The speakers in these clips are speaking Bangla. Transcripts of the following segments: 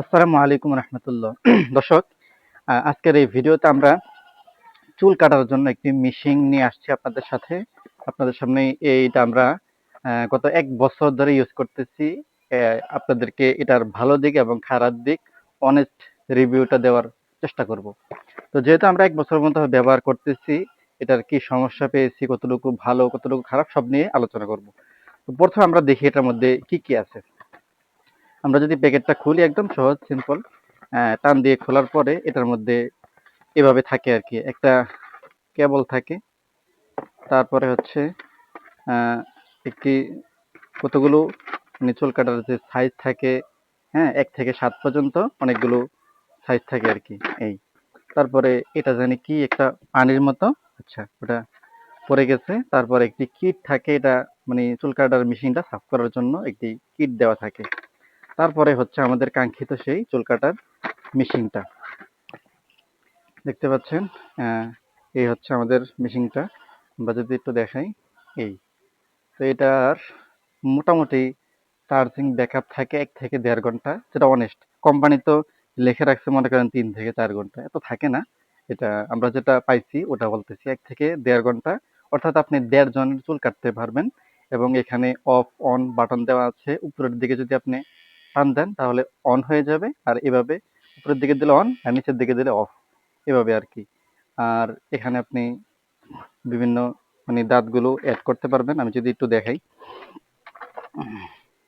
আসসালামু আলাইকুম রহমতুল্লাহ। দর্শক আজকের এই ভিডিওতে আমরা চুল কাটার জন্য একটি মেশিন নিয়ে আসছি আপনাদের সাথে। আপনাদের সামনে এইটা আমরা গত এক বছর ধরে ইউজ করতেছি। আপনাদেরকে এটার ভালো দিক এবং খারাপ দিক অনেস্ট রিভিউটা দেওয়ার চেষ্টা করব। তো যেহেতু আমরা এক বছর মতো ব্যবহার করতেছি, এটার কি সমস্যা পেয়েছি, কতটুকু ভালো, কতটুকু খারাপ সব নিয়ে আলোচনা করব। তো প্রথমে আমরা দেখি এটার মধ্যে কি কি আছে। আমরা যদি প্যাকেটটা খুলি একদম সহজ সিম্পল টান দিয়ে খোলার পরে এটার মধ্যে এভাবে থাকে আর কি, একটা কেবল থাকে। তারপরে হচ্ছে একটি কতগুলো মানে চুল কাটার যে সাইজ থাকে হ্যাঁ এক থেকে সাত পর্যন্ত অনেকগুলো সাইজ থাকে আর কি, এই। তারপরে এটা জানি কি, একটা পানির মতো আচ্ছা ওটা পড়ে গেছে। তারপরে একটি কিট থাকে, এটা মানে চুল কাটার মেশিনটা সাফ করার জন্য একটি কিট দেওয়া থাকে। তারপরে হচ্ছে আমাদের কাঙ্ক্ষিত সেই চুল কাটার মেশিনটা। দেখতে পাচ্ছেন? এই হচ্ছে আমাদের মেশিনটা। আমরা যদি একটু দেখাই, এই। তো এটার মোটামুটি চার্জিং ব্যাকআপ থাকে এক থেকে দেড় ঘণ্টা, যেটা অনেস্ট কোম্পানি তো লেখে রাখছে মনে করেন তিন থেকে চার ঘণ্টা। এত থাকে না। এটা আমরা যেটা পাইছি, ওটা বলতেছি এক থেকে দেড় ঘণ্টা। অর্থাৎ আপনি দেড় জনের চুল কাটতে পারবেন এবং এখানে অফ অন বাটন দেওয়া আছে। উপরের দিকে যদি আপনি টান দেন, তাহলে অন হয়ে যাবে। আর এভাবে উপরের দিকে দিলে অন আর নিচের দিকে দিলে অফ এভাবে আর কি। আর এখানে আপনি বিভিন্ন মানে দাঁতগুলো অ্যাড করতে পারবেন। আমি যদি একটু দেখাই।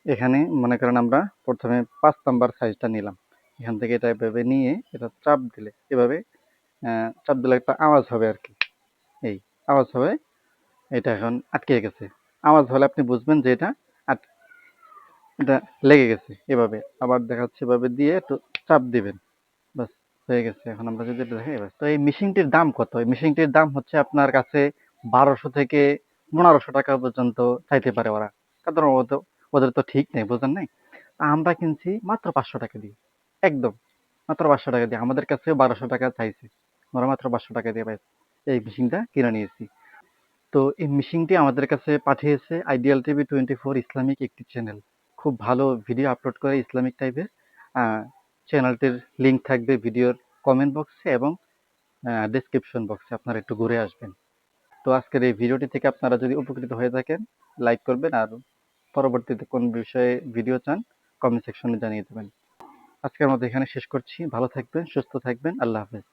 এখানে মনে করেন আমরা প্রথমে পাঁচ নাম্বার সাইজটা নিলাম। এখান থেকে এটা এভাবে নিয়ে এটা চাপ দিলে এভাবে চাপ দিলে একটা আওয়াজ হবে আর কি। এই আওয়াজ হবে, এটা এখন আটকে গেছে। আওয়াজ হলে আপনি বুঝবেন যে এটা এটা লেগে গেছে এভাবে। আবার দেখাচ্ছে এভাবে দিয়ে একটু চাপ দিবেন। বাস হয়ে গেছে। এখন আমরা যদি এটা দেখাই তো এই মেশিনটির দাম কত? এই মেশিনটির দাম হচ্ছে আপনার কাছে বারোশো থেকে পনেরোশো টাকা পর্যন্ত চাইতে পারে ওরা। কারণ ওদের তো ঠিক নেই বুঝলেন নাই? আমরা কিনছি মাত্র পাঁচশো টাকা দিয়ে। একদম। মাত্র পাঁচশো টাকা দিয়ে। আমাদের কাছে বারোশো টাকা চাইছে। আমরা মাত্র পাঁচশো টাকা দিয়ে পাইছি এই মেশিনটা কিনে নিয়েছি। তো এই মেশিনটি আমাদের কাছে পাঠিয়েছে ideal TV twenty four Islamic একটি চ্যানেল। খুব ভালো ভিডিও আপলোড করে ইসলামিক টাইপের চ্যানেলটির লিংক থাকবে ভিডিওর কমেন্ট বক্সে এবং ডেসক্রিপশন বক্সে আপনারা একটু ঘুরে আসবেন। তো আজকের এই ভিডিওটি থেকে আপনারা যদি উপকৃত হয়ে থাকেন লাইক করবেন আর পরবর্তীতে কোন বিষয়ে ভিডিও চান কমেন্ট সেকশনে জানিয়ে দেবেন। আজকের মতো এখানে শেষ করছি। ভালো থাকবেন, সুস্থ থাকবেন। আল্লাহ হাফেজ।